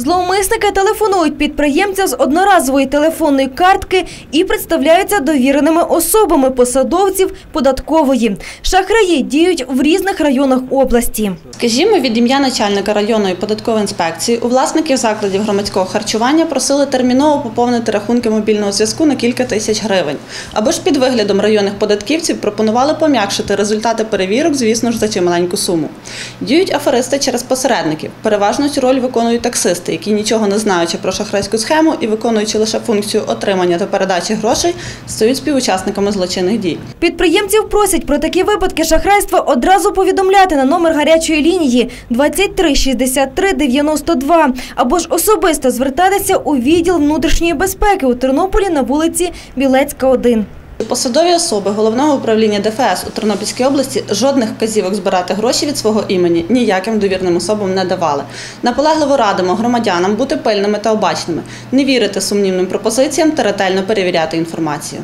Зловмисники телефонують підприємця з одноразової телефонної картки і представляються довіреними особами посадовців податкової. Шахраї діють в різних районах області. Скажімо, від ім'я начальника районної податкової інспекції у власників закладів громадського харчування просили терміново поповнити рахунки мобільного зв'язку на кілька тисяч гривень. Або ж під виглядом районних податківців пропонували пом'якшити результати перевірок, звісно ж, за чималеньку суму. Діють аферисти через посередників. Переважно цю роль виконують таксисти, які нічого не знаючи про шахрайську схему і виконуючи лише функцію отримання та передачі грошей, стають співучасниками злочинних дій. Підприємців просять про такі випадки шахрайства одразу повідомляти на номер гарячої лінії 23 63 92 або ж особисто звертатися у відділ внутрішньої безпеки у Тернополі на вулиці Білецька, 1. Посадові особи головного управління ДФС у Тернопільській області жодних вказівок збирати гроші від свого імені ніяким довірним особам не давали. Наполегливо радимо громадянам бути пильними та обачними, не вірити сумнівним пропозиціям та ретельно перевіряти інформацію.